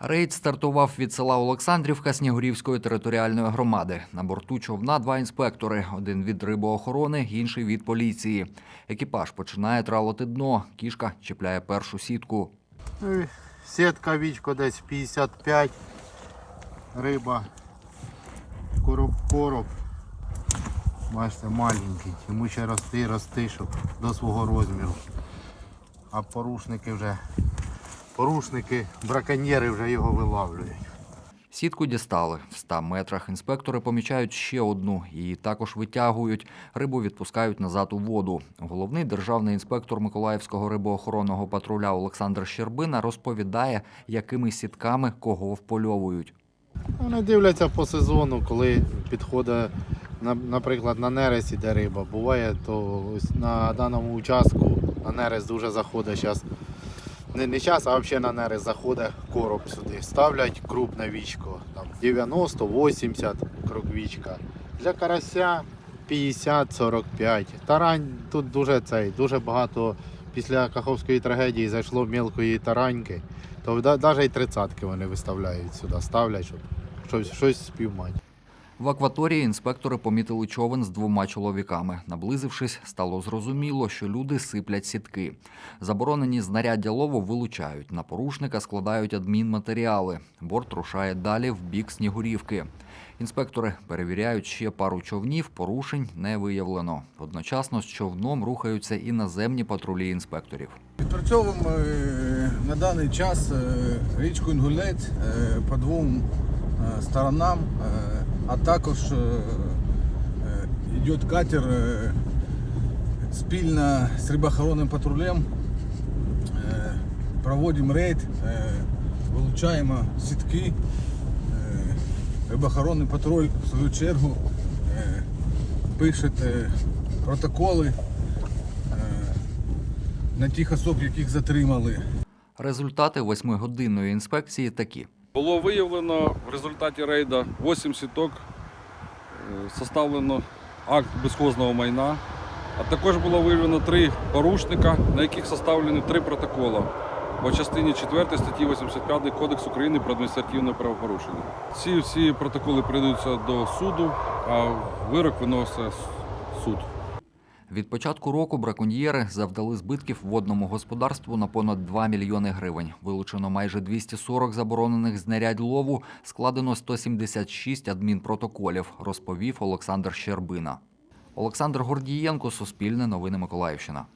Рейд стартував від села Олександрівка Снігурівської територіальної громади. На борту човна два інспектори: один від рибоохорони, інший від поліції. Екіпаж починає тралити дно. Кішка чіпляє першу сітку. Ну, Сітка вічко десь 55. Риба. Короб короб. Бачите, маленький. Йому ще рости, рости, щоб до свого розміру. А порушники вже. Порушники, браконьєри вже його вилавлюють. Сітку дістали. В 100 метрах інспектори помічають ще одну. Її також витягують. Рибу відпускають назад у воду. Головний державний інспектор Миколаївського рибоохоронного патруля Олександр Щербина розповідає, якими сітками кого впольовують. Вони дивляться по сезону, коли підходить, на- наприклад, на нерест іде риба. Буває, то ось на даному участку на нерест дуже заходить зараз. Не, не час, а взагалі на нерест заходить короб сюди. Ставлять крупне вічко. Там 90-80 кроквічка. Для карася 50-45. Тарань тут дуже цей, дуже багато після Каховської трагедії зайшло мілкої тараньки. То навіть і тридцятки вони виставляють сюди, ставлять, щоб щось, щось спіймати. В акваторії інспектори помітили човен з двома чоловіками. Наблизившись, стало зрозуміло, що люди сиплять сітки. Заборонені знаряддя лову вилучають. На порушника складають адмінматеріали. Борт рушає далі в бік Снігурівки. Інспектори перевіряють ще пару човнів, порушень не виявлено. Одночасно з човном рухаються і наземні патрулі інспекторів. Відпрацьовуємо е, на даний час е, річку Інгулець е, по двом сторонам, а також е, е, йде катер е, спільно з рибоохоронним патрулем. Проводимо рейд, вилучаємо сітки. Рибоохоронний патруль в свою чергу пише протоколи на тих особ, яких затримали. Результати восьмигодинної інспекції такі. Було виявлено в результаті рейду 8 сіток, е, составлено акт безхозного майна, а також було виявлено три порушника, на яких составлені три протоколи по частині 4 статті 85 Кодексу України про адміністративне правопорушення. Ці всі протоколи передаються до суду, а вирок виносить суд. Від початку року браконьєри завдали збитків водному господарству на понад 2 мільйони гривень. Вилучено майже 240 заборонених знарядь лову, складено 176 адмінпротоколів, розповів Олександр Щербина. Олександр Гордієнко, Суспільне новини Миколаївщина.